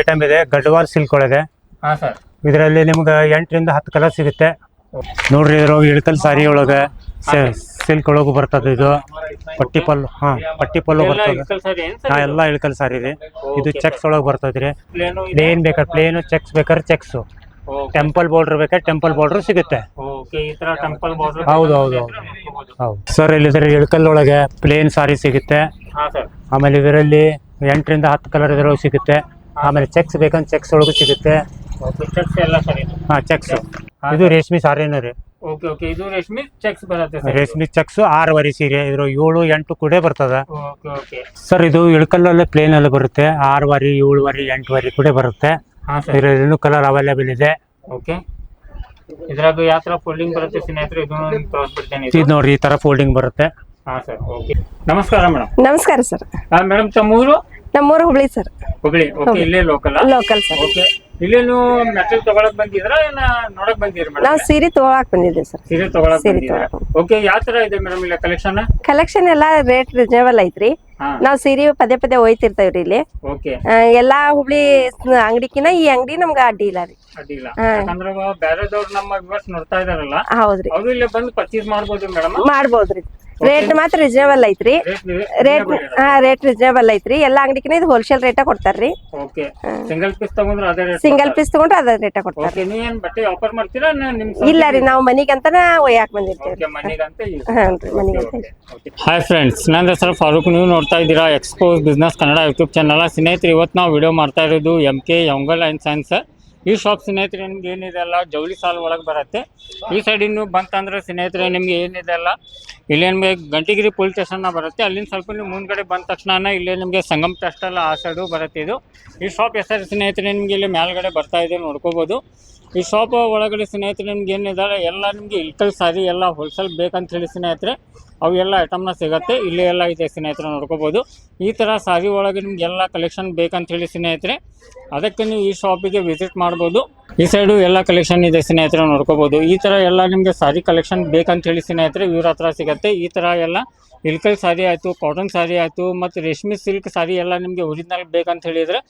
Item ಇದೆ Gadwal silk ಒಳಗೆ. ಹಾ ಸರ್ ಇದರಲ್ಲಿ ನಿಮ್ಗೆ ಎಂಟರಿಂದ ಹತ್ತು ಕಲರ್ ಸಿಗುತ್ತೆ. ನೋಡ್ರಿ ಇದ್ರ ಇಳಕಲ್ ಸಾರಿ ಒಳಗೆ. ಸಿಲ್ಕ್ ಒಳಗೂ ಬರ್ತದೆ ಇದು. ಪಟ್ಟಿ ಪಲ್ಲು ಹಾ ಪಟ್ಟಿ ಪಲ್ಲು ಬರ್ತದೆ. ಹಾ ಎಲ್ಲ ಇಳಕಲ್ ಸಾರಿ ರೀ ಇದು ಚೆಕ್ಸ್ ಒಳಗೆ ಬರ್ತದ್ರಿ ಪ್ಲೇನು ಪ್ಲೇನ್ ಬೇಕಾದ್ರೆ ಪ್ಲೇನ್ ಚೆಕ್ಸ್ ಬೇಕಾದ್ರೆ ಚೆಕ್ಸ್ ಟೆಂಪಲ್ ಬಾರ್ಡರ್ ಬೇಕಾದ್ರೆ ಟೆಂಪಲ್ ಬಾರ್ಡರ್ ಸಿಗುತ್ತೆ. ಹೌದು, ಹೌದು, ಹೌದು. ಸರ್ ಇಲ್ಲಿದ್ರೆ ಇಳಕಲ್ ಒಳಗೆ ಪ್ಲೇನ್ ಸಾರಿ ಸಿಗುತ್ತೆ. ಆಮೇಲೆ ಇದರಲ್ಲಿ ಎಂಟರಿಂದ ಹತ್ತು ಕಲರ್ ಇದರೊಳಗೆ ಸಿಗುತ್ತೆ. ಆಮೇಲೆ ಚೆಕ್ಸ್ ಬೇಕಂದ್ರೆ ಚೆಕ್ಸ್ ಒಳಗೂ ಸಿಗುತ್ತೆ. ಓಕೆ ಚೆಕ್ಸ್ ಎಲ್ಲ ಸರ್ ಹಾ ಚೆಕ್ಸ್ ಇದು ರೇಷ್ಮೆ ಸಾರಿನ ರೀ. ಓಕೆ ಓಕೆ ಇದು ರೇಷ್ಮೆ ಚೆಕ್ಸ್ ಬರುತ್ತೆ ಸರ್. ರೇಷ್ಮೆ ಚೆಕ್ಸ್ ಆರುವರೆ ಸೀರೆ. ಇದ್ರ ಏಳು ಎಂಟು ಕೂಡ ಬರ್ತದ. ಓಕೆ ಓಕೆ ಸರ್ ಇದು ಇಳಕಲ್ಲಲ್ಲಿ ಪ್ಲೇನ್ ಅಲ್ಲಿ ಬರುತ್ತೆ. ಆರುವರೆ ಏಳುವರೆ ಎಂಟುವರೆ ಕೂಡ ಬರುತ್ತೆ. ಹಾ ಸರ್. ಇದರಲ್ಲಿ ಇನ್ನೂ ಕಲರ್ ಅವೈಲೇಬಲ್ ಇದೆ. ಓಕೆ ಇದ್ರಾಗ ಯಾವ ತರ ಫೋಲ್ಡಿಂಗ್ ಬರುತ್ತೆ ಸ್ನೇಹಿತರೆ? ಇದನ್ನು ತೋರಿಸ್ಬಿಡ್ತೇನೆ ಇದು. ನೋಡ್ರಿ ಈ ತರ ಫೋಲ್ಡಿಂಗ್ ಬರುತ್ತೆ. ಹಾ ಸರ್. ಓಕೆ ನಮಸ್ಕಾರ ಮೇಡಮ್. ನಮಸ್ಕಾರ ಸರ್. ಮೇಡಮ್ ತಮ್ಮೂರು? ನಮ್ಮೂರು ಹುಬ್ಳಿ ಸರ್ ಹುಬ್ಳಿ ಓಕೆ ಇಲ್ಲೇ ಲೋಕಲ್ ಲೋಕಲ್ ಸರ್ ಓಕೆ ಇಲ್ಲೇ ನೀವು ಮೆಟಲ್ ತಗೊಳಕ್ ಬಂದಿದ್ರಾ ಏನ ನೋಡಕ್ ಬಂದಿರಿ ಮೇಡಮ್ ನಾವು ಸೀರೆ ತಗೊಳಕ್ ಬಂದಿದ್ದೀವಿ ಸರ್ ಸೀರೆ ತಗೊಳಕ್ ಸೀರೆ ಬಂದಿದ್ದೀರಾ? ತಗೊಳಕ್. ಓಕೆ ಯಾವ ತರ ಇದೆ ಮೇಡಮ್ ಇಲ್ಲ ಕಲೆಕ್ಷನ್ ಕಲೆಕ್ಷನ್ ಎಲ್ಲ ರೇಟ್ ರಿಜನೇಬಲ್ ಐತ್ರಿ. ನಾವ್ ಸೀರೆ ಪದೇ ಪದೇ ಒಯ್ತಿರ್ತೇವ್ರಿ ಇಲ್ಲಿ. ಓಕೆ ಎಲ್ಲಾ ಹುಬ್ಳಿ ಅಂಗಡಿಕಿನ ಈ ಅಂಗಡಿ ನಮ್ಗೆ ಅಡ್ಡಿ ಇಲ್ಲ ರೀ. ಅಡ್ಡಿಲ್ಲ ಹಾ. ಯಾಕಂದ್ರೆ ಬೇರೆದವ್ರು ನಮ್ಮ ವ್ಯೂವರ್ಸ್ ನೋಡ್ತಾ ಇದಾರಲ್ಲ ಹೌದ್ರಿ. ಅವರು ಇಲ್ಲೇ ಬಂದು ಪರ್ಚೇಸ್ ಮಾಡ್ಬೋದು ಮೇಡಮ್ ಮಾಡ್ಬೋದ್ರಿ. ರೇಟ್ ಮಾತ್ರ ರಿಸನೇಬಲ್ ಐತ್ರಿ. ರೇಟ್ ಹಾ ರೇಟ್ ರಿಸನೇಬಲ್ ಐತ್ರಿ. ಎಲ್ಲಾ ಅಂಗಡಿಕಿನ ಇದು ಹೋಲ್ಸೇಲ್ ರೇಟ ಕೊಡ್ತಾರ್ರಿ. ಓಕೆ ಸಿಂಗಲ್ ಪೀಸ್ ತಗೊಂಡ್ರೆ ಅದೇ ರೇಟ್ ಸಿಂಗಲ್ ಪೀಸ್ ತಗೊಂಡ್ರೆ ಅದೇ ರೇಟ ಕೊಡ್ತಾರೆ. ಓಕೆ ನೀವ್ ಏನ್ ಬಟ್ಟೆ ಆಫರ್ ಮಾಡ್ತೀರಾ? ನಿಮ್ಮ ನಿಮ್ ಇಲ್ಲ ರೀ ನಾವು ಮನಿಗಂತನ ಒಯ್ಯಾಕ್ ಬಂದಿರ್ತೀವಿ ಓಕೆ ಮನಿಗಂತ ಹಾಯ್ ಫ್ರೆಂಡ್ಸ್ ನನ್ನ ಹೆಸರು ಫಾರೂಕ್ ನೀವು ನೋಡ್ತಾ ಇದ್ದೀರಾ expo business Kannada YouTube channel ಸ್ನೇಹಿತರೆ ಇವತ್ತು ನಾವು ವಿಡಿಯೋ ಮಾಡ್ತಾ ಇರೋದು ಎಂ ಕೆ ಯಂಗಲ್ ಅಂಡ್ ಸೈನ್ಸ್ ಈ ಶಾಪ್ ಸ್ನೇಹಿತರೆ ನಿಮ್ಗೆ ಏನಿದೆ ಅಲ್ಲ ಜವಳಿ ಸಾಲ್ ಒಳಗೆ ಬರುತ್ತೆ. ಈ ಸೈಡ್ ಇನ್ನು ಬಂತಂದ್ರೆ ಸ್ನೇಹಿತರೆ ನಿಮ್ಗೆ ಏನಿದೆ ಅಲ್ಲ ಇಲ್ಲೇ ನಿಮಗೆ ಗಂಟಿಗಿರಿ ಪೊಲೀಸ್ ಸ್ಟೇಷನ್ನ ಬರುತ್ತೆ. ಅಲ್ಲಿಂದ ಸ್ವಲ್ಪ ನೀವು ಮುಂದ್ಗಡೆ ಬಂದ ತಕ್ಷಣ ಇಲ್ಲೇ ನಿಮಗೆ ಸಂಗಮ್ ಟೆಸ್ಟಲ್ಲ ಆ ಸೈಡು ಬರುತ್ತೆ ಇದು. ಈ ಶಾಪ್ ಹೆಸರು ಸ್ನೇಹಿತರೆ ನಿಮಗೆ ಇಲ್ಲಿ ಮೇಲ್ಗಡೆ ಬರ್ತಾ ಇದೆ ನೋಡ್ಕೋಬೋದು. ಈ ಶಾಪ್ ಒಳಗಡೆ ಸ್ನೇಹಿತರೆ ನಿಮ್ಗೆ ಏನಿದ್ದಾರೆ ಎಲ್ಲ ನಿಮಗೆ ಇಲ್ಕಲ್ ಸಾರಿ, ಎಲ್ಲ ಹೋಲ್ಸೇಲ್ ಬೇಕಂತ ಹೇಳಿ ಸ್ನೇಹಿತರೆ, ಅವು ಎಲ್ಲ ಐಟಮ್ನ ಸಿಗುತ್ತೆ. ಇಲ್ಲಿ ಎಲ್ಲ ಇದೆ ಸ್ನೇಹಿತರೆ ನೋಡ್ಕೋಬೋದು. ಈ ಥರ ಸಾರಿ ಒಳಗೆ ನಿಮ್ಗೆ ಎಲ್ಲ ಕಲೆಕ್ಷನ್ ಬೇಕಂತ ಹೇಳಿ ಸ್ನೇಹಿತರೆ, ಅದಕ್ಕೆ ನೀವು ಈ ಶಾಪಿಗೆ ವಿಸಿಟ್ ಮಾಡ್ಬೋದು. ಈ ಸೈಡು ಎಲ್ಲ ಕಲೆಕ್ಷನ್ ಇದೆ ಸ್ನೇಹಿತರೆ ನೋಡ್ಕೋಬೋದು. ಈ ಥರ ಎಲ್ಲ ನಿಮಗೆ ಸಾರಿ ಕಲೆಕ್ಷನ್ ಬೇಕಂತ ಹೇಳಿ ಸ್ನೇಹಿತರೆ ಇವ್ರ ಹತ್ರ ಸಿಗುತ್ತೆ. ಈ ಥರ ಎಲ್ಲ. ಇಲ್ಕಲ್ ಸಾರಿ ಆಯಿತು ಕಾಟನ್ ಸಾರಿ ಆಯಿತು, ಮತ್ತು ರೇಷ್ಮೆ ಸಿಲ್ಕ್ ಸಾರಿ ಎಲ್ಲ ನಿಮಗೆ ಒರಿಜಿನಲ್ ಬೇಕಂತ ಹೇಳಿದರೆ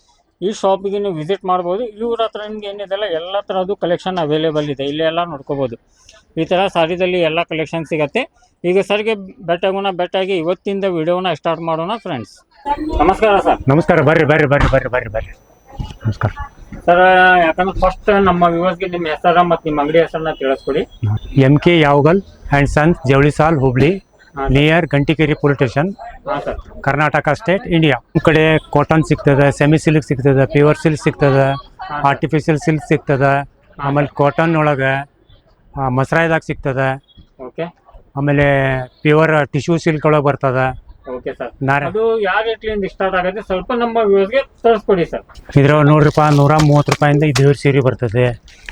ಈ ಶಾಪಿಗೆ ನೀವು ವಿಸಿಟ್ ಮಾಡ್ಬೋದು. ಇವ್ರ ಹತ್ರ ನಿಮ್ಗೆ ಏನಿದೆಲ್ಲ ಎಲ್ಲ ಥರದ್ದು ಕಲೆಕ್ಷನ್ ಅವೈಲೇಬಲ್ ಇದೆ. ಇಲ್ಲೆಲ್ಲ ನೋಡ್ಕೋಬೋದು. ಈ ಥರ ಸಾರಿದಲ್ಲಿ ಎಲ್ಲ ಕಲೆಕ್ಷನ್ ಸಿಗುತ್ತೆ. ಈಗ ಸರ್ಗೆ ಬೆಟ್ಟಾಗೋಣ ಬೆಟ್ಟಾಗಿ ಇವತ್ತಿಂದ ವಿಡಿಯೋನ ಸ್ಟಾರ್ಟ್ ಮಾಡೋಣ ಫ್ರೆಂಡ್ಸ್ ನಮಸ್ಕಾರ ಸರ್. ನಮಸ್ಕಾರ ಬರ್ರಿ ಬರ್ರಿ ಬರ್ರಿ ಬರ್ರಿ ಬರ್ರಿ ಬರ್ರಿ. ನಮಸ್ಕಾರ. ಸರ್ ಯಾಕಂದ್ರೆ ಫಸ್ಟ್ ನಮ್ಮ ವ್ಯೂವರ್ಸ್ಗೆ ನಿಮ್ಮ ಹೆಸರ ಮತ್ತು ನಿಮ್ಮ ಅಂಗಡಿ ಹೆಸರನ್ನ ತಿಳಿಸ್ಕೊಡಿ. M K Yavagal and sons ಜವಳಿ ಸಾಲ್ Hubli near Gantikeri police station ಹಾಂ ಸರ್. ಕರ್ನಾಟಕ ಸ್ಟೇಟ್ ಇಂಡಿಯಾ ಈ ಕಡೆ ಕಾಟನ್ ಸಿಗ್ತದೆ ಸೆಮಿ ಸಿಲ್ಕ್ ಸಿಗ್ತದೆ ಪ್ಯೂರ್ ಸಿಲ್ಕ್ ಸಿಗ್ತದೆ ಆರ್ಟಿಫಿಷಿಯಲ್ ಸಿಲ್ಕ್ ಸಿಗ್ತದೆ ಆಮೇಲೆ ಕಾಟನ್ ಒಳಗೆ ಮಸರಾಯ್ದಾಗ ಸಿಗ್ತದೆ. ಓಕೆ. ಆಮೇಲೆ ಪ್ಯೂರ್ ಟಿಶ್ಯೂ ಸಿಲ್ಕ್ ಒಳಗೆ ಬರ್ತದೆ. ಓಕೆ ಸರ್ ನಾರ. ಅದು ಯಾವ ರೇಟ್ಲಿಂದ ಸ್ಟಾರ್ಟ್ ಆಗುತ್ತೆ ಸ್ವಲ್ಪ ನಮ್ಮ ವ್ಯೂವರ್ಸ್ಗೆ ತೋರಿಸ್ಕೊಡಿ ಸರ್ ಇದ್ರ ನೋಡ್ರಿಪ್ಪ ನೂರ ಮೂವತ್ತು ರೂಪಾಯಿಂದ ಇದು ಸೀರೆ ಬರ್ತದೆ.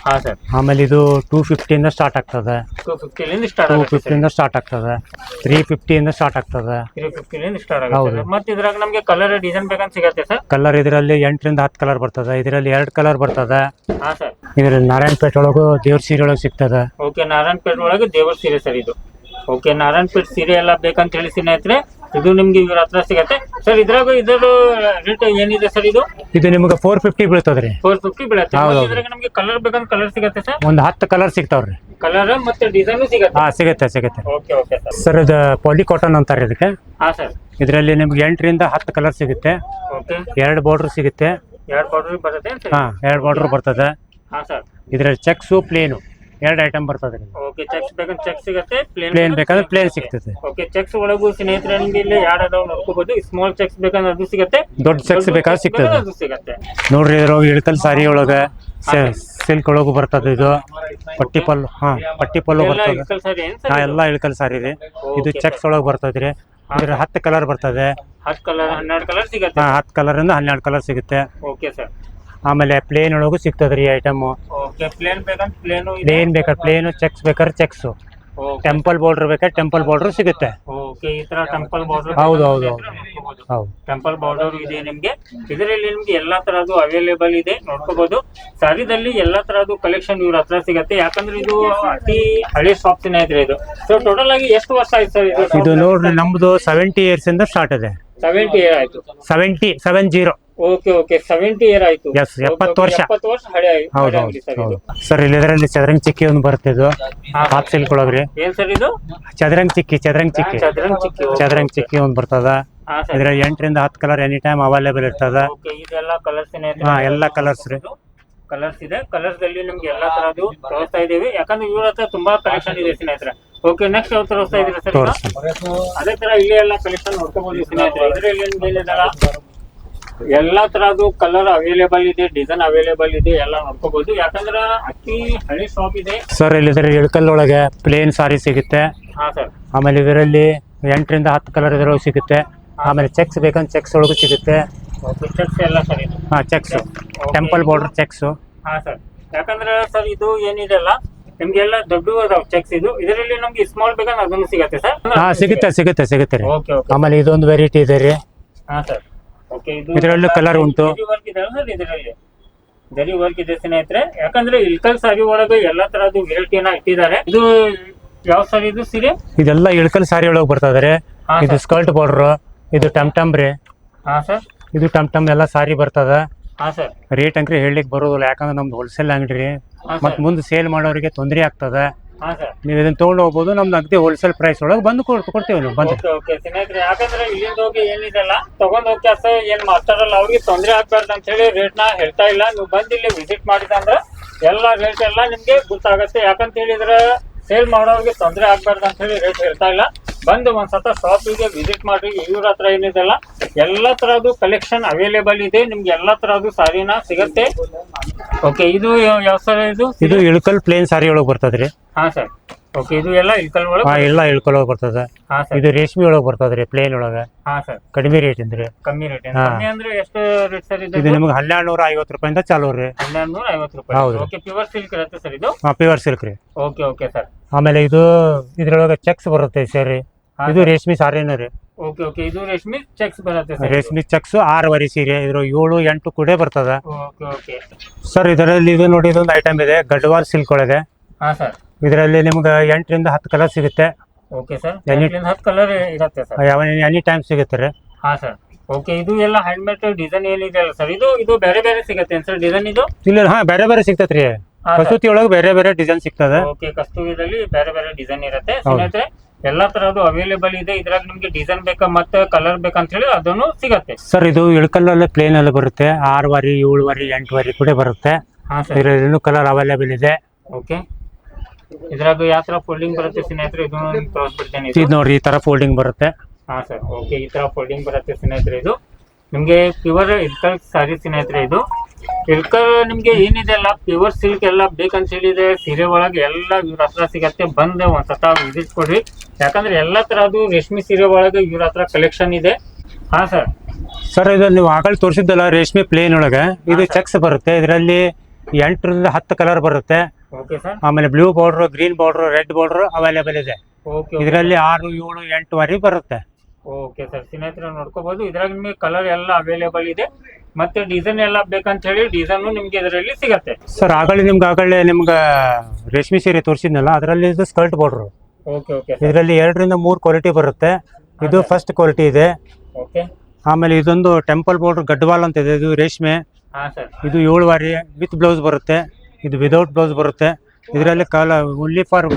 ಹಾಂ ಸರ್ ಆಮೇಲೆ ಇದು ಟೂ ಫಿಫ್ಟಿಯಿಂದ ಸ್ಟಾರ್ಟ್ ಆಗ್ತದೆ. ಟೂ ಫಿಫ್ಟಿಲಿಂದ ಸ್ಟಾರ್ಟ್ ಟೂ ಆಗುತ್ತೆ ಸರ್ ಫಿಫ್ಟಿಯಿಂದ ಸ್ಟಾರ್ಟ್ ಆಗ್ತದೆ. ತ್ರೀ ಫಿಫ್ಟಿಯಿಂದ ಸ್ಟಾರ್ಟ್ ಆಗ್ತದೆ. ತ್ರೀ ಫಿಫ್ಟಿಲಿಂದ ಸ್ಟಾರ್ಟ್ ಆಗುತ್ತೆ ಹೌದು. ಸರ್ ಮತ್ತೆ ಇದ್ರಾಗ ನಮಗೆ ಕಲರ್ ಡಿಸೈನ್ ಬೇಕಂತ ಸಿಗತ್ತೆ ಸರ್ ಕಲರ್ ಇದರಲ್ಲಿ ಎಂಟರಿಂದ ಹತ್ತು ಕಲರ್ ಬರ್ತದೆ. ಇದರಲ್ಲಿ ಎರಡು ಕಲರ್ ಬರ್ತದೆ. ಹಾಂ ಸರ್ ಇದರಲ್ಲಿ ನಾರಾಯಣಪೇಟೆ ಒಳಗೂ ದೇವ್ರ ಸೀರೆ ಒಳಗೆ ಸಿಗ್ತದೆ. ಓಕೆ ನಾರಾಯಣಪೇಟೆ ಒಳಗೆ ದೇವರ ಸೀರೆ ಸರ್ ಇದು. ಓಕೆ ನಾರಾಯಣಪೇಟೆ ಸೀರೆ ಎಲ್ಲ ಬೇಕಂತ ಹೇಳಿ ಸ್ನೇಹಿತರೆ ಇದು ನಿಮ್ಗೆ ಇವ್ರ ಹತ್ರ ಸಿಗತ್ತೆ. ಸರ್ ಇದ್ರಾಗ ಇದರ ರೇಟ್ ಏನಿದೆ ಸರ್ ಇದು? ಇದು ನಿಮ್ಗೆ ಫೋರ್ ಫಿಫ್ಟಿ ಬೀಳ್ತದೆ ರೀ ಫೋರ್ ಫಿಫ್ಟಿ ಬೀಳತ್ತೆ. ಹೌದು, ಮತ್ತೆ ಹೌದು. ಇದ್ರಾಗ ನಮ್ಗೆ ಕಲರ್ ಬೇಕಂದ್ರೆ ಕಲರ್ ಸಿಗತ್ತೆ ಸರ್? ಒಂದು ಹತ್ತು ಕಲರ್ ಸಿಗ್ತಾವ್ರಿ. ಕಲರ್ ಮತ್ತೆ ಡಿಸೈನ್ ಸಿಗತ್ತೆ. ಹಾ ಸಿಗುತ್ತೆ ಸಿಗುತ್ತೆ. ಓಕೆ ಓಕೆ ಸರ್ ಸರ್ ಇದು ಪಾಲಿ ಕಾಟನ್ ಅಂತಾರೆ ಇದಕ್ಕೆ. ಹಾ ಸರ್ ಇದರಲ್ಲಿ ನಿಮ್ಗೆ ಎಂಟರಿಂದ ಹತ್ತು ಕಲರ್ ಸಿಗುತ್ತೆ. ಓಕೆ ಎರಡು ಬಾರ್ಡ್ರ್ ಸಿಗುತ್ತೆ. ಎರಡು ಬಾರ್ಡರ್ ಬರುತ್ತೆ ಹಾ ಹಾಂ ಎರಡು ಬಾರ್ಡ್ರ್ ಬರ್ತದೆ. ಹಾ ಸರ್ ಇದರಲ್ಲಿ ಚೆಕ್ಸು ಪ್ಲೇನು ಎರಡು ಐಟಮ್ ಬರ್ತದೆ ಓಕೆ ಚೆಕ್ಸ್ ಬೇಕಂದ್ರೆ ಚೆಕ್ ಸಿಗತ್ತೆ ಪ್ಲೇನ್ ಬೇಕಾದ್ರೆ ಪ್ಲೇನ್ ಸಿಗ್ತದೆ. ಓಕೆ ಚೆಕ್ಸ್ ಒಳಗೂ ಸ್ನೇಹಿತರೆ ನಿಮ್ಗೆ ಇಲ್ಲಿ ಎರಡು ಅದಾವ ನೋಡ್ಕೋಬಹುದು ಸ್ಮಾಲ್ ಚೆಕ್ಸ್ ಬೇಕಂದ್ರೆ ಅದು ಸಿಗುತ್ತೆ ದೊಡ್ಡ ಚೆಕ್ಸ್ ಬೇಕಾದ್ರೆ ಸಿಗ್ತದೆ. ಅದು ಸಿಗತ್ತೆ. ನೋಡ್ರಿ ಇದ್ರ ಇಳಕಲ್ ಸಾರಿ ಒಳಗ ಸಿಲ್ಕ್ ಒಳಗೂ ಬರ್ತದೆ ಇದು. ಪಟ್ಟಿ ಪಲ್ಲು ಹಾ ಪಟ್ಟಿ ಪಲ್ಲು ಬರ್ತದೆ. ಹಾ ಎಲ್ಲಾ ಇಳಕಲ್ ಸಾರಿ ರೀ. ಇದು ಚೆಕ್ಸ್ ಒಳಗೆ ಬರ್ತದೆ ರೀ. ಇದ್ರ ಹತ್ತು ಕಲರ್ ಬರ್ತದೆ. ಹತ್ತು ಕಲರ್ ಹನ್ನೆರಡು ಕಲರ್ ಸಿಗುತ್ತೆ. ಹಾಂ ಹತ್ತು ಇಂದ ಹನ್ನೆರಡು ಕಲರ್ ಸಿಗುತ್ತೆ. ಓಕೆ ಸರ್ ಆಮೇಲೆ ಪ್ಲೇನ್ ಒಳಗೂ ಸಿಗ್ತದ್ರಿ ರೀ ಐಟಮ್ ಓಕೆ ಪ್ಲೇನ್ ಬೇಕಾದ್ರೆ ಪ್ಲೇನು ಪ್ಲೇನ್ ಬೇಕಾದ್ರೆ ಪ್ಲೇನು ಚೆಕ್ಸ್ ಬೇಕಾದ್ರೆ ಚೆಕ್ಸ್ ಟೆಂಪಲ್ ಬಾರ್ಡರ್ ಬೇಕಾದ್ರೆ ಟೆಂಪಲ್ ಬಾರ್ಡರ್ ಸಿಗುತ್ತೆ. ಓಕೆ ಈ ತರ ಟೆಂಪಲ್ ಬಾರ್ಡರ್ ಹೌದು, ಹೌದು, ಹೌದು. ಹೌದು. ಟೆಂಪಲ್ ಬಾರ್ಡರ್ ಇದೆ ನಿಮ್ಗೆ. ಇದರಲ್ಲಿ ನಿಮ್ಗೆ ಎಲ್ಲಾ ತರದ್ದು ಅವೈಲೇಬಲ್ ಇದೆ ನೋಡ್ಕೋಬಹುದು ಸಾರಿದಲ್ಲಿ ಎಲ್ಲಾ ತರದ್ದು ಕಲೆಕ್ಷನ್ ಇವ್ರ ಹತ್ರ ಸಿಗುತ್ತೆ. ಯಾಕಂದ್ರೆ ಇದು ಅತಿ ಹಳೆ ಶಾಪ್ ಸ್ನೇಹಿತರೆ ಇದು. ಸೊ ಟೋಟಲ್ ಆಗಿ ಎಷ್ಟು ವರ್ಷ ಆಯ್ತು ಸರ್ ಇದು? ಇದು ನೋಡ್ರಿ ನಮ್ದು ಸೆವೆಂಟಿ ಇಯರ್ಸ್ ಇಂದ ಸ್ಟಾರ್ಟ್ ಇದೆ. ಸೆವೆಂಟಿ ಇಯರ್ ಆಯ್ತು. Seventy seven zero okay okay seventy year ಆಯ್ತು. ಎಪ್ಪತ್ತು ವರ್ಷ. ಎಪ್ಪತ್ತು ವರ್ಷ ಹಳೆ ಹೌದು ಹೌದು ಸರ್ ಹೌದು ಇದು. ಸರ್ ಇಲ್ಲಿ ಇದರಲ್ಲಿ ಚದರಂಗ್ ಚಿಕ್ಕಿ ಒಂದು ಬರುತ್ತೆ ಇದು. ಕೊಡೋದ್ರಿ ಸಿಲ್ಕ್ ಒಳಗ್ರಿ ಏನ್ ಸರ್ ಇದು? ಚದರಂಗ್ ಚಿಕ್ಕಿ ಚದರಂಗ್ ಚಿಕ್ಕಿ. ಚದರಂಗ್ ಚಿಕ್ಕಿ ಚದರಂಗ್. ಚಿಕ್ಕಿ ಒಂದು ಬರ್ತದ. ಹಾ ಇದ್ರಲ್ಲಿ ಎಂಟರಿಂದ ಹತ್ತು ಕಲರ್ ಎನಿ ಟೈಮ್ ಅವೈಲೇಬಲ್ ಇರ್ತದ ಇದೆಲ್ಲ ಕಲರ್ಸ್ ಹಾ, ಎಲ್ಲ ಕಲರ್ಸ್ ರೀ. ಕಲರ್ಸ್ ಇದೆ. ಕಲರ್ಸ್ ಅಲ್ಲಿ ನಿಮ್ಗೆ ಎಲ್ಲಾ ತರದ್ದು ತೋರಿಸ್ತಾ ಇದೀವಿ ಯಾಕಂದ್ರೆ ಇವ್ರ ಹತ್ರ ತುಂಬಾ ಕಲೆಕ್ಷನ್ ಇದೆ ಸ್ನೇಹಿತರೆ. ಓಕೆ ನೆಕ್ಸ್ಟ್ ಯಾವ ತೋರಿಸ್ತಾ ಇದೀರಾ ಸರ್ ಅದೇ ತರ ಇಲ್ಲಿ ಎಲ್ಲ ಕಲೆಕ್ಷನ್ ನೋಡ್ಕೋಬಹುದು ಸ್ನೇಹಿತರೆ. ಇದ್ರಲ್ಲಿ ಇಲ್ಲಿ ಏನಿದೆಲ್ಲ ಎಲ್ಲಾ ತರದ್ದು ಕಲರ್ ಅವೈಲೇಬಲ್ ಇದೆ ಡಿಸೈನ್ ಅವೈಲೇಬಲ್ ಇದೆ ಎಲ್ಲ ನೋಡ್ಕೋಬಹುದು ಯಾಕಂದ್ರ ಅಕ್ಕಿ ಹಳೆ ಶಾಪ್ ಇದೆ. ಸರ್ ಇಲ್ಲಿ ಸರ್ ಇಳಕಲ್ ಒಳಗೆ ಪ್ಲೇನ್ ಸಾರಿ ಸಿಗುತ್ತೆ. ಹಾ ಸರ್ ಆಮೇಲೆ ಇದರಲ್ಲಿ ಎಂಟರಿಂದ ಹತ್ತು ಕಲರ್ ಇದರೊಳಗೆ ಸಿಗುತ್ತೆ. ಆಮೇಲೆ ಚೆಕ್ಸ್ ಬೇಕಂದ್ರೆ ಚೆಕ್ಸ್ ಒಳಗೂ ಸಿಗುತ್ತೆ. ಚೆಕ್ಸ್ ಎಲ್ಲ ಸರ್ ಇದು. ಹಾ ಚೆಕ್ಸ್ ಟೆಂಪಲ್ ಬಾರ್ಡರ್ ಚೆಕ್ಸ್ ಹಾ ಸರ್ ಯಾಕಂದ್ರೆ ಸರ್ ಇದು ಏನಿದೆಲ್ಲ ನಿಮ್ಗೆಲ್ಲ ದೊಡ್ಡ ಅದಾವ ಚೆಕ್ಸ್ ಇದು. ಇದರಲ್ಲಿ ನಮ್ಗೆ ಸ್ಮಾಲ್ ಬೇಕಂದ್ರೆ ಅದನ್ನು ಸಿಗುತ್ತೆ ಸರ್ ಹಾ ಸಿಗುತ್ತೆ ಸಿಗುತ್ತೆ ಸಿಗುತ್ತೆ ರೀ. ಓಕೆ ಓಕೆ ಆಮೇಲೆ ಇದೊಂದು ವೆರೈಟಿ ಇದೆ ರೀ. ಹಾ ಸರ್ ಇದ್ರಲ್ಲೂ ಕಲರ್ ಉಂಟು. ಜರಿ ವರ್ಕ್ ಇದೆ ಸ್ನೇಹಿತರೆ. ಯಾಕಂದ್ರೆ ಇಲ್ಕಲ್ ಸಾರಿ ಒಳಗೆ ಎಲ್ಲಾ ತರದ್ದು ವೆರೈಟಿನ ಇಟ್ಟಿದ್ದಾರೆ. ಇದು ಯಾವ ಸಾರಿ ಇದು ಸೀರೆ? ಇದೆಲ್ಲ ಇಳಕಲ್ ಸಾರಿ ಒಳಗೆ ಬರ್ತಾ ರೀ ಇದು ಸ್ಕರ್ಟ್ ಬಾರ್ಡರ್ ಇದು ಟಮ್ ಟಮ್ ರೀ. ಹಾ ಸರ್. ಇದು ಟಮ್ ಟಮ್ ಎಲ್ಲ ಸಾರಿ ಬರ್ತದ ಹಾ ಸರ್. ರೇಟ್ ಅಂಕ್ರಿ ಹೇಳಲಿಕ್ಕೆ ಬರೋದಿಲ್ಲ ಯಾಕಂದ್ರೆ ನಮ್ದು ಹೋಲ್ಸೇಲ್ ಅಂಗಡಿ ರೀ. ಮತ್ತೆ ಮುಂದೆ ಸೇಲ್ ಮಾಡೋರಿಗೆ ತೊಂದರೆ ಆಗ್ತದೆ. ಹಾ ಸರ್. ನೀವು ಇದನ್ನ ತೊಗೊಂಡು ಹೋಗ್ಬೋದು ನಮ್ದು ಅಗದಿ ಹೋಲ್ಸೇಲ್ ಪ್ರೈಸ್ ಒಳಗೆ ಬಂದು ಕೊಡ್- ಕೊಡ್ತೀವಿ ನೀವು ಬಂದು ಓಕೆ ಓಕೆ ಸ್ನೇಹಿತರೆ ಯಾಕಂದ್ರೆ ಇಲ್ಲಿಂದ ಹೋಗಿ ಏನಿದೆಲ್ಲ ತಗೊಂಡ್ ಹೋಗಿ ಕೆಲಸ ಏನ್ ಮಾಡ್ತಾರಲ್ಲ ಅವ್ರಿಗೆ ತೊಂದರೆ ಆಗ್ಬಾರ್ದು ಅಂತ ಹೇಳಿ ರೇಟ್ನ ಹೇಳ್ತಾ ಇಲ್ಲ. ನೀವು ಬಂದು ಇಲ್ಲಿ ವಿಸಿಟ್ ಮಾಡಿದಂದ್ರೆ ಎಲ್ಲ ರೇಟ್ ಎಲ್ಲ ನಿಮ್ಗೆ ಗೊತ್ತಾಗತ್ತೆ. ಯಾಕಂತ ಹೇಳಿದ್ರೆ ಸೇಲ್ ಮಾಡೋರಿಗೆ ತೊಂದರೆ ಆಗ್ಬಾರ್ದು ಅಂತ ಹೇಳಿ ರೇಟ್ ಹೇಳ್ತಾ ಇಲ್ಲ. ಬಂದು ಒಂದ್ಸತ ಶಾಪಿಗೆ ವಿಸಿಟ್ ಮಾಡಿ ಇವ್ರ ಹತ್ರ ಏನಿದೆಲ್ಲ ಎಲ್ಲಾ ತರದ್ದು ಕಲೆಕ್ಷನ್ ಅವೈಲೇಬಲ್ ಇದೆ. ನಿಮ್ಗೆ ಎಲ್ಲಾ ತರದ್ದು ಸಾರಿನ ಸಿಗತ್ತೆ. ಓಕೆ ಇದು ಯಾವ ಸರ್ ಇದು? ಇದು ಇಳಕಲ್ ಪ್ಲೇನ್ ಸಾರಿ ಒಳಗೆ ಬರ್ತದ್ರಿ. ರೀ ಹಾ ಸರ್. ಓಕೆ ಇದು ಎಲ್ಲ ಇಳ್ಕಲ್ ಒಳಗೆ ಹಾ ಎಲ್ಲ ಇಳ್ಕಲ್ ಒಳಗೆ ಬರ್ತದೆ. ಹಾ ಸರ್. ಇದು ರೇಷ್ಮೆ ಒಳಗೆ ಬರ್ತದ್ರಿ ರೀ ಪ್ಲೇನ್ ಒಳಗೆ. ಹಾ ಸರ್. ಕಡಿಮೆ ರೇಟ್ ಇಂದ್ರಿ. ಕಮ್ಮಿ ರೇಟ್ ಹಾ. ಕಮ್ಮಿ ಅಂದ್ರೆ ಎಷ್ಟು ರೇಟ್ ಸರ್ ಇದು? ಇದು ನಿಮ್ಗೆ ಹನ್ನೆರಡು ನೂರ ಐವತ್ತು ರೂಪಾಯಿಂದ ಚಾಲು ರೀ. ಹನ್ನೆರಡು ನೂರ ಐವತ್ತು ರೂಪಾಯಿ. ಹೌದು. ಓಕೆ ಪ್ಯೂರ್ ಸಿಲ್ಕ್ ಇರುತ್ತೆ ಸರ್ ಇದು? ಹಾ ಪ್ಯೂರ್ ಸಿಲ್ಕ್ ರೀ. ಓಕೆ ಓಕೆ ಸರ್ ಆಮೇಲೆ ಇದು ಇದ್ರೊಳಗೆ ಚೆಕ್ಸ್ ಬರುತ್ತೆ ಸರ್. ಇದು ರೇಷ್ಮೆ ಸಾರಿನ ರೀ. Okay okay. ಇದು ರೇಷ್ಮೆ ಚೆಕ್ಸ್ ಬರುತ್ತೆ ಸರ್ ರೇಷ್ಮೆ ಚೆಕ್ಸ್ ಆರೂವರೆ ವರಿ ಸೀರೆ ಇದ್ರ ಏಳು ಎಂಟು ಕೂಡ ಬರ್ತದ. Okay okay. ಸರ್ ಇದರಲ್ಲಿ ಇದು ನೋಡಿ ಇದೊಂದು ಐಟಮ್ ಇದೆ ಗಡ್ವಾಲ್ ಸಿಲ್ಕ್ ಒಳಗೆ. ಹಾ ಸರ್. ಇದರಲ್ಲಿ ನಿಮ್ಗೆ ಎಂಟರಿಂದ ಹತ್ತು ಕಲರ್ ಸಿಗುತ್ತೆ. Okay sir. ಎನಿ- ಹತ್ತು ಕಲರ್ ಇರುತ್ತೆ ಸರ್. ಯಾವ ಎನಿ ಟೈಮ್ ಸಿಗುತ್ತೆ ರೀ. ಹಾ ಸರ್. ಓಕೆ ಇದು ಎಲ್ಲ ಹ್ಯಾಂಡ್ ಮೇಡ್ ಡಿಸೈನ್ ಏನಿದೆ ಅಲ್ಲ ಸರ್? ಇದು ಇದು ಬೇರೆ ಬೇರೆ ಸಿಗುತ್ತೆ ಸರ್ ಡಿಸೈನ್ ಇದು? ಇಲ್ಲ ಹಾ ಬೇರೆ ಬೇರೆ ಸಿಗ್ತೈತೆ ರೀ. ಹಾ ಸರ್. ಕಸೂತಿ ಒಳಗೆ ಬೇರೆ ಬೇರೆ ಡಿಸೈನ್ ಸಿಗ್ತದೆ. ಓಕೆ ಕಸ್ತೂರಿದಲ್ಲಿ ಬೇರೆ ಬೇರೆ ಡಿಸೈನ್ ಇರುತ್ತೆ. ಸ್ನೇಹಿತರೆ ಎಲ್ಲಾ ತರದ್ದು ಅವೈಲೇಬಲ್ ಇದೆ. ಇದ್ರಾಗ ನಿಮ್ಗೆ ಡಿಸೈನ್ ಬೇಕಾ ಮತ್ತೆ ಕಲರ್ ಬೇಕಂತ ಹೇಳಿ ಅದನ್ನು ಸಿಗತ್ತೆ. ಸರ್ ಇದು ಇಳಕಲ್ಲಲ್ಲೇ ಪ್ಲೇನ್ ಅಲ್ಲಿ ಬರುತ್ತೆ. ಆರು ವಾರಿ ಏಳು ವಾರಿ ಎಂಟು ವಾರಿ ಕೂಡ ಬರುತ್ತೆ. ಹಾ ಸರ್ ಇದರಲ್ಲಿ ಕಲರ್ ಅವೈಲೇಬಲ್ ಇದೆ. ಓಕೆ ಇದ್ರಾಗ ಯಾವ ತರ ಫೋಲ್ಡಿಂಗ್ ಬರುತ್ತೆ ಸ್ನೇಹಿತರೆ? ಇದನ್ನು ತೋರಿಸ್ಬಿಡ್ತೇನೆ ಇದು. ನೋಡ್ರಿ ಈ ತರ ಫೋಲ್ಡಿಂಗ್ ಬರುತ್ತೆ. ಹಾ ಸರ್ ಓಕೆ ಈ ತರ ಫೋಲ್ಡಿಂಗ್ ಬರುತ್ತೆ ಸ್ನೇಹಿತರೆ ಇದು. ನಿಮ್ಗೆ ಪ್ಯೂರ್ ಇಳ್ಕಲ್ ಸಾರಿ ಸ್ನೇಹಿತರೆ ಇದು. ಇಲ್ಕಲ್ ನಿಮ್ಗೆ ಏನಿದೆ ಅಲ್ಲ ಪ್ಯೂರ್ ಸಿಲ್ಕ್ ಎಲ್ಲ ಬೇಕಂತ ಹೇಳಿದ್ರೆ ಸೀರೆ ಒಳಗೆ ಎಲ್ಲ ಇವ್ರ ಹತ್ರ ಸಿಗತ್ತೆ. ಬಂದು ಒಂದ್ಸತ ವಿಸಿಟ್ ಕೊಡ್ರಿ ಯಾಕಂದ್ರೆ ಎಲ್ಲಾ ತರದ್ದು ರೇಷ್ಮೆ ಸೀರೆ ಒಳಗೆ ಇವ್ರ ಹತ್ರ ಕಲೆಕ್ಷನ್ ಇದೆ. ಹಾ ಸರ್ ಸರ್ ಇದು ನೀವು ಆಗಲ್ ತೋರಿಸಿದ್ದಲ್ಲ ರೇಷ್ಮೆ ಪ್ಲೇನ್ ಒಳಗೆ. ಇದು ಚೆಕ್ಸ್ ಬರುತ್ತೆ. ಇದರಲ್ಲಿ ಎಂಟರಿಂದ ಹತ್ತು ಕಲರ್ ಬರುತ್ತೆ. ಓಕೆ ಸರ್ ಆಮೇಲೆ blue border green border red border available ಇದೆ. ಓಕೆ ಇದರಲ್ಲಿ ಆರು ಏಳು ಎಂಟು ವರಿ ಬರುತ್ತೆ. ಓಕೆ ಸರ್ ಸ್ನೇಹಿತರೆ ನೋಡ್ಕೋಬಹುದು ಇದ್ರಾಗ ನಿಮಗೆ ಕಲರ್ ಎಲ್ಲ ಅವೈಲೇಬಲ್ ಇದೆ. ಮತ್ತೆ ಡಿಸೈನ್ ಎಲ್ಲ ಬೇಕಂತ ಹೇಳಿ ಡಿಸೈನ್ ನಿಮ್ಗೆ ಇದರಲ್ಲಿ ಸಿಗತ್ತೆ. ಸರ್ ಆಗಲೇ ನಿಮ್ಗೆ ಆಗಲೇ ನಿಮ್ಗೆ ರೇಷ್ಮೆ ಸೀರೆ ತೋರಿಸಿದ್ನಲ್ಲ ಅದರಲ್ಲಿ ಇದು ಸ್ಕರ್ಟ್ ಬಾರ್ಡರ್ ಇದರಲ್ಲಿ ಎರಡರಿಂದ ಮೂರು ಕ್ವಾಲಿಟಿ ಬರುತ್ತೆ. ಇದು ಫಸ್ಟ್ ಕ್ವಾಲಿಟಿ ಇದೆ. ಓಕೆ ಆಮೇಲೆ ಇದೊಂದು ಟೆಂಪಲ್ ಬೋರ್ಡ್ ಗಡ್ವಾಲ್ ಅಂತ ಇದೆ. ಇದು ರೇಷ್ಮೆ. ಇದು ಏಳು ವಾರಿ ವಿತ್ ಬ್ಲೌಸ್ ಬರುತ್ತೆ. ಇದು ವಿದೌಟ್ ಬ್ಲೌಸ್ ಬರುತ್ತೆ. ಇದರಲ್ಲಿ ಕಾಲ ಓನ್ಲಿ ಫಾರ್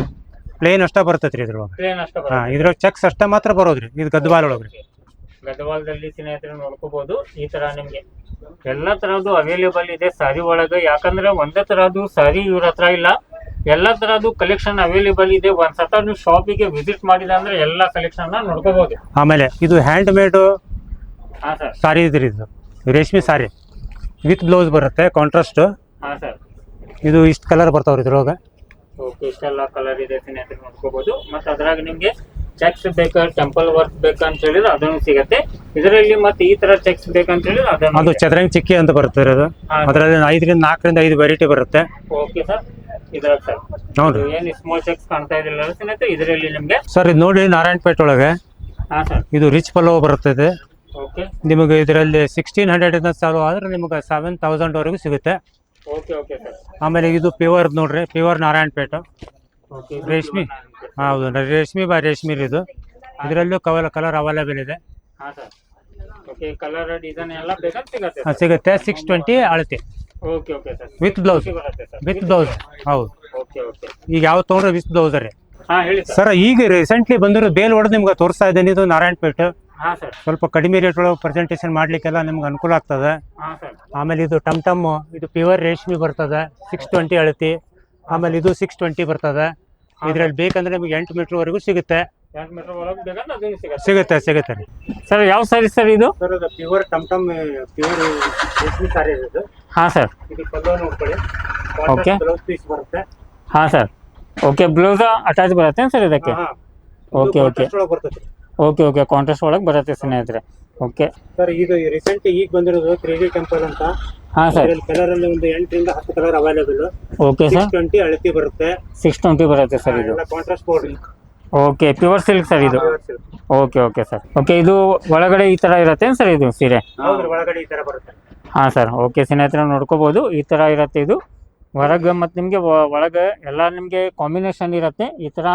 ಪ್ಲೇನ್ ಅಷ್ಟೇ ಬರ್ತೈತೆ ರೀ ಇದ್ರೊಳಗೆ. ಹಾಂ ಇದ್ರೊಳಗೆ ಚೆಕ್ಸ್ ಅಷ್ಟೇ ಮಾತ್ರ ಬರೋದ್ರಿ ಇದು ಗದ್ವಾಲ್ ಒಳಗೆ ರೀ. ಗದವಾಲದಲ್ಲಿ ಸ್ನೇಹಿತರೆ ನೋಡ್ಕೋಬಹುದು ಈ ತರ ನಿಮ್ಗೆ ಎಲ್ಲಾ ತರದ್ದು ಅವೈಲೇಬಲ್ ಇದೆ. ಸಾರಿ ಒಳಗೆ. ಯಾಕಂದ್ರೆ ಒಂದೇ ತರದ್ದು ಸಾರಿ ಇವ್ರ ಹತ್ರ ಇಲ್ಲ. ಎಲ್ಲಾ ತರದ್ದು ಕಲೆಕ್ಷನ್ ಅವೈಲೇಬಲ್ ಇದೆ ಒಂದ್ಸತ ನೀವು ಶಾಪಿಗೆ ವಿಸಿಟ್ ಮಾಡಿದ ಅಂದ್ರೆ ಎಲ್ಲ ಕಲೆಕ್ಷನ್ ನೋಡ್ಕೋಬಹುದು ಆಮೇಲೆ ಇದು ಹ್ಯಾಂಡ್ ಮೇಡ್ ಹಾ ಸರ್. ಸಾರಿ ಇದ್ರಿ ಇದು. ರೇಷ್ಮೆ ಸಾರಿ. ವಿತ್ ಬ್ಲೌಸ್ ಬರುತ್ತೆ ಕಾಂಟ್ರಾಸ್ಟ್ ಹಾ ಸರ್. ಇದು ಇಷ್ಟು ಕಲರ್ ಬರ್ತಾವ್ರಿ ಇದ್ರೊಳಗೆ. ಓಕೆ ಇಷ್ಟೆಲ್ಲ ಕಲರ್ ಇದೆ ನೋಡ್ಕೋಬಹುದು ಮತ್ತೆ ಅದ್ರಾಗ ನಿಮ್ಗೆ ಚೆಕ್ಸ್ ಬೇಕಾ ಟೆಂಪಲ್ ವರ್ಕ್ ಬೇಕಂತ ಹೇಳಿದ್ರೆ ಅದನ್ನು ಸಿಗುತ್ತೆ. ಇದರಲ್ಲಿ ಮತ್ತೆ ಈ ತರ ಚೆಕ್ಸ್ ಬೇಕಂತ ಹೇಳಿದ್ರೆ ಅದನ್ನು ಅದು ಚದರಂಗ್ ಚಿಕ್ಕಿ ಅಂತ ಬರುತ್ತೆ ಅದು. ಅದರಲ್ಲಿ ಐದರಿಂದ ನಾಲ್ಕರಿಂದ ಐದು ವೆರೈಟಿ ಬರುತ್ತೆ. ಓಕೆ ಸರ್ ಸರ್ ಏನು ಸ್ಮಾಲ್ ಚೆಕ್ಸ್ ಕಾಣ್ತಾ ಇದಿಲ್ಲ ಸ್ನೇಹಿತರೆ ಇದರಲ್ಲಿ ನಿಮಗೆ? ಸರ್ ಇದು ನೋಡಿ ನಾರಾಯಣಪೇಟೆ ಒಳಗೆ. ಹಾ ಸರ್ ಇದು ರಿಚ್ ಪಲ್ಲವ್ ಬರ್ತದೆ ಓಕೆ ನಿಮಗೆ ಇದರಲ್ಲಿ ಸಿಕ್ಸ್ಟೀನ್ ಹಂಡ್ರೆಡ್ ಇಂದ ಚಾಲು ಆದರೆ ನಿಮಗೆ ಸೆವೆನ್ ತೌಸಂಡ್ವರೆಗೂ ಸಿಗುತ್ತೆ. ಓಕೆ ಓಕೆ ಸರ್ ಆಮೇಲೆ ಇದು ಪ್ಯೂರ್ ನೋಡ್ರಿ ಪ್ಯೂರ್ ನಾರಾಯಣಪೇಟೆ. ರೇಷ್ಮೆ. ಹೌದು. ರೇಷ್ಮೆ ಬಾ ರೇಷ್ಮೆ ಇದು ಇದರಲ್ಲೂ ಕವಲ ಕಲರ್ ಅವೈಲೇಬಲ್ ಇದೆ. ಹಾ ಸರ್. ಓಕೆ ಕಲರ್ ಡಿಸೈನ್ ಎಲ್ಲ ಬೇಕಾದ್ರೆ ಸಿಗತ್ತೆ ಸಿಕ್ಸ್ ಟ್ವೆಂಟಿ ಅಳತೆ. Okay okay sir. With blouse ಬರುತ್ತೆ ಸರ್. ವಿತ್ ಬ್ಲೌಸ್ ಹೌದು. ಓಕೆ ಓಕೆ ಈಗ ಯಾವ ತೊಗೊಂಡ್ರೆ ವಿತ್ ಬ್ಲೌಸ್ ರೀ ಹಾ ಹೇಳಿ ಸರ್. ಸರ್ ಈಗ ರೀಸೆಂಟ್ಲಿ ಬಂದಿರೋ ಬೇಲ್ ಹೊಡೆದು ನಿಮ್ಗೆ ತೋರಿಸ್ತಾ ಇದ್ದೀನಿ. ಇದು ನಾರಾಯಣಪೇಟೆ. ಹಾ ಸರ್. ಸ್ವಲ್ಪ ಕಡಿಮೆ ರೇಟ್ ಒಳಗೆ ಪ್ರೆಸೆಂಟೇಷನ್ ಮಾಡ್ಲಿಕ್ಕೆಲ್ಲ ನಿಮ್ಗೆ ಅನುಕೂಲ ಆಗ್ತದೆ. ಹಾ ಸರ್. ಆಮೇಲೆ ಇದು ಟಮ್ ಟಮ್ ಇದು ಪ್ಯೂರ್ ರೇಷ್ಮೆ ಬರ್ತದೆ. ಸಿಕ್ಸ್ ಟ್ವೆಂಟಿ ಅಳತಿ. ಆಮೇಲೆ ಇದು ಸಿಕ್ಸ್ ಟ್ವೆಂಟಿ ಬರ್ತದೆ. ಇದ್ರಲ್ಲಿ ಬೇಕಂದ್ರೆ ನಿಮ್ಗೆ ಎಂಟು ಮೀಟರ್ವರೆಗೂ ಸಿಗುತ್ತೆ. ಎರಡು ಮೀಟರ್ ಒಳಗೆ ಸಿಗುತ್ತೆ ಅದನ್ನು ಸಿಗತ್ತೆ. ಸಿಗುತ್ತೆ ಸಿಗುತ್ತೆ ರೀ. ಸರ್ ಯಾವ ಸಾರಿ ಸರ್ ಇದು? ಸರ್ ಅದು ಪ್ಯೂರ್ ಟಮ್ ಟಮ್ ಪ್ಯೂರ್ ರೇಷ್ಮೆ ಸಾರಿ ಇದು ಹಾ ಸರ್. ಇದು ಪಲ್ಲು ನೋಡ್ಕೊಳ್ಳಿ. ಓಕೆ ಬ್ಲೌಸ್ ಪೀಸ್ ಬರುತ್ತೆ. ಹಾ ಸರ್. ಓಕೆ ಬ್ಲೌಸ್ ಅಟ್ಯಾಚ್ ಬರುತ್ತೆ ಸರ್ ಇದಕ್ಕೆ? ಓಕೆ ಓಕೆ ಬರ್ತದೆ ಓಕೆ ಓಕೆ ಕಾಂಟ್ರಾಸ್ಟ್ ಒಳಗೆ ಬರುತ್ತೆ. ಸ್ನೇಹಿತರೆ. ಓಕೆ ಸರ್ ಇದು ರೀಸೆಂಟ್ ಈಗ ಬಂದಿರೋದು ಡಿ ಟೆಂಪಲ್ ಅಂತ. ಹಾ ಸರ್ ಕಲರ್ ಅಲ್ಲಿ ಒಂದು ಎಂಟರಿಂದ ಹತ್ತು colour available okay sir twenty ಅಳತಿ ಬರುತ್ತೆ. ಸಿಕ್ಸ್ ಟ್ವೆಂಟಿ ಬರುತ್ತೆ ಸರ್ ಇದು. Contrast border okay pure silk sir ಇದು. ಓಕೆ ಓಕೆ ಸರ್ ಓಕೆ ಇದು ಒಳಗಡೆ ಈ ತರ ಇರುತ್ತೆ ಸರ್ ಇದು ಸೀರೆ? ಒಳಗಡೆ ಈ ತರ ಬರುತ್ತೆ. ಹಾಂ ಸರ್ ಓಕೆ ಸ್ನೇಹಿತರ ನೋಡ್ಕೋಬಹುದು ಈ ತರ ಇರುತ್ತೆ ಇದು. ಹೊರಗೆ ಮತ್ತು ನಿಮಗೆ ಒಳಗೆ ಎಲ್ಲ ನಿಮಗೆ ಕಾಂಬಿನೇಷನ್ ಇರುತ್ತೆ. ಈ ಥರ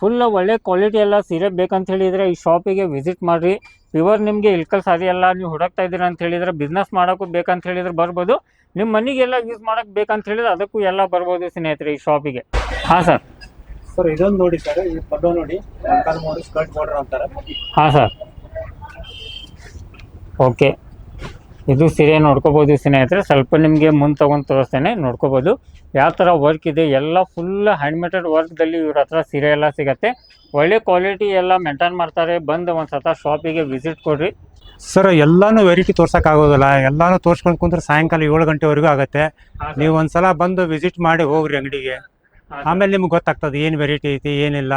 ಫುಲ್ ಒಳ್ಳೆ ಕ್ವಾಲಿಟಿ ಎಲ್ಲ ಸೀರೆ ಬೇಕಂತ ಹೇಳಿದರೆ ಈ ಶಾಪಿಗೆ ವಿಸಿಟ್ ಮಾಡಿರಿ. ಪ್ಯೂರ್ ನಿಮಗೆ ಇಲ್ಕಲ್ ಸಾಧ್ಯ ಎಲ್ಲ ನೀವು ಹುಡುಕ್ತಾ ಇದ್ದೀರಾ ಅಂತ ಹೇಳಿದ್ರೆ ಬಿಸ್ನೆಸ್ ಮಾಡೋಕ್ಕೂ ಬೇಕಂತ ಹೇಳಿದ್ರೆ ಬರ್ಬೋದು. ನಿಮ್ಮ ಮನೆಗೆಲ್ಲ ಯೂಸ್ ಮಾಡೋಕ್ಕೆ ಬೇಕಂತ ಹೇಳಿದ್ರೆ ಅದಕ್ಕೂ ಎಲ್ಲ ಬರ್ಬೋದು ಸ್ನೇಹಿತರೆ ಈ ಶಾಪಿಗೆ ಹಾಂ ಸರ್ ಸರ್ ಇದೊಂದು ನೋಡಿ ಸರ್ ಈ ಫೋಟೋ ನೋಡಿ. ಸ್ಕರ್ಟ್ ಬಾರ್ಡರ್ ಅಂತಾರೆ. ಹಾಂ ಸರ್ ಓಕೆ ಇದು ಸೀರೆ ನೋಡ್ಕೋಬೋದು ಸ್ನೇಹಿತರೆ. ಸ್ವಲ್ಪ ನಿಮಗೆ ಮುಂದೆ ತೊಗೊಂಡು ತೋರಿಸ್ತೇನೆ. ನೋಡ್ಕೋಬೋದು. ಯಾವ ಥರ ವರ್ಕ್ ಇದೆ? ಎಲ್ಲ ಫುಲ್ ಹ್ಯಾಂಡ್ಮೇಟೆಡ್ ವರ್ಕ್ದಲ್ಲಿ ಇವ್ರ ಹತ್ರ ಸೀರೆ ಎಲ್ಲ ಸಿಗತ್ತೆ. ಒಳ್ಳೆ ಕ್ವಾಲಿಟಿ ಎಲ್ಲ ಮೇಂಟೈನ್ ಮಾಡ್ತಾರೆ. ಬಂದು ಒಂದು ಸತ ಶಾಪಿಗೆ ವಿಸಿಟ್ ಕೊಡ್ರಿ. ಸರ್ ಎಲ್ಲಾನು ವೆರೈಟಿ ತೋರ್ಸಕ್ ಆಗೋದಿಲ್ಲ. ಎಲ್ಲಾನು ತೋರ್ಸ್ಕೊಂಡ್ ಕುಂತ್ರೆ ಸಾಯಂಕಾಲ ಏಳು ಗಂಟೆವರೆಗೂ ಆಗುತ್ತೆ. ನೀವು ಒಂದ್ಸಲ ಬಂದು ವಿಸಿಟ್ ಮಾಡಿ ಹೋಗ್ರಿ ಅಂಗಡಿಗೆ. ಆಮೇಲೆ ನಿಮ್ಗೆ ಗೊತ್ತಾಗ್ತದೆ ಏನು ವೆರೈಟಿ ಐತಿ ಏನಿಲ್ಲ.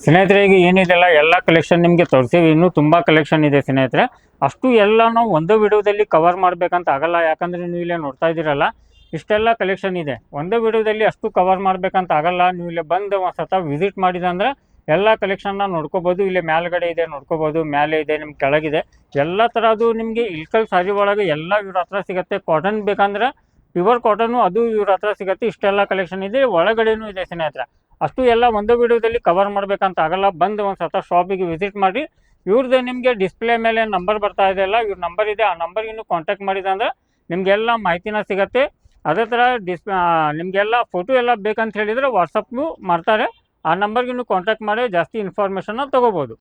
ಸ್ನೇಹಿತರೆ ಈಗ ಏನಿದೆಲ್ಲ ಎಲ್ಲ ಕಲೆಕ್ಷನ್ ನಿಮಗೆ ತೋರಿಸಿವಿ ಇನ್ನೂ ತುಂಬ ಕಲೆಕ್ಷನ್ ಇದೆ ಸ್ನೇಹಿತರೆ. ಅಷ್ಟು ಎಲ್ಲ ನಾವು ಒಂದೇ ವಿಡಿಯೋದಲ್ಲಿ ಕವರ್ ಮಾಡಬೇಕಂತ ಆಗಲ್ಲ. ಯಾಕಂದ್ರೆ ನೀವು ಇಲ್ಲೇ ನೋಡ್ತಾ ಇದ್ದೀರಲ್ಲ, ಇಷ್ಟೆಲ್ಲ ಕಲೆಕ್ಷನ್ ಇದೆ. ಒಂದೇ ವಿಡಿಯೋದಲ್ಲಿ ಅಷ್ಟು ಕವರ್ ಮಾಡಬೇಕಂತ ಆಗಲ್ಲ. ನೀವು ಇಲ್ಲೇ ಬಂದು ಒಂದು ಸತ ವಿಸಿಟ್ ಮಾಡಿದಂದ್ರೆ ಎಲ್ಲ ಕಲೆಕ್ಷನ್ನ ನೋಡ್ಕೋಬೋದು. ಇಲ್ಲೇ ಮೇಲ್ಗಡೆ ಇದೆ, ನೋಡ್ಕೋಬೋದು. ಮೇಲೆ ಇದೆ, ನಿಮ್ಗೆ ಕೆಳಗಿದೆ. ಎಲ್ಲ ಥರದ್ದು ನಿಮಗೆ ಇಲ್ಕಲ್ ಸಾರಿ ಒಳಗೆ ಎಲ್ಲ ಇವ್ರ ಹತ್ರ ಸಿಗುತ್ತೆ. ಕಾಟನ್ ಬೇಕಂದ್ರೆ ಪ್ಯೂರ್ ಕಾಟನು ಅದು ಇವ್ರ ಹತ್ರ ಸಿಗುತ್ತೆ. ಇಷ್ಟೆಲ್ಲ ಕಲೆಕ್ಷನ್ ಇದೆ. ಒಳಗಡೆನೂ ಇದೆ ಸ್ನೇಹಿತರೆ. ಅಷ್ಟು ಎಲ್ಲ ಒಂದು ವಿಡಿಯೋದಲ್ಲಿ ಕವರ್ ಮಾಡಬೇಕಂತ ಆಗಲ್ಲ. ಬಂದು ಒಂದು ಸತ ಶಾಪಿಗೆ ವಿಸಿಟ್ ಮಾಡಿ ಇವ್ರದ್ದು ನಿಮಗೆ ಡಿಸ್ಪ್ಲೇ ಮೇಲೆ ನಂಬರ್ ಬರ್ತಾ ಇದೆಯಲ್ಲ ಇವ್ರ ನಂಬರ್ ಇದೆ, ಆ ನಂಬರ್ಗಿನ್ನು ಕಾಂಟ್ಯಾಕ್ಟ್ ಮಾಡಿದಂದ್ರೆ ನಿಮಗೆಲ್ಲ ಮಾಹಿತಿನ ಸಿಗತ್ತೆ. ಅದೇ ಥರ ಡಿಸ್ ನಿಮಗೆಲ್ಲ ಫೋಟೋ ಎಲ್ಲ ಬೇಕಂತ ಹೇಳಿದರೆ ವಾಟ್ಸಪ್ನು ಮಾಡ್ತಾರೆ. ಆ ನಂಬರ್ಗಿನ್ನು ಕಾಂಟ್ಯಾಕ್ಟ್ ಮಾಡಿ, ಜಾಸ್ತಿ ಇನ್ಫಾರ್ಮೇಷನ್ನ ತೊಗೋಬೋದು.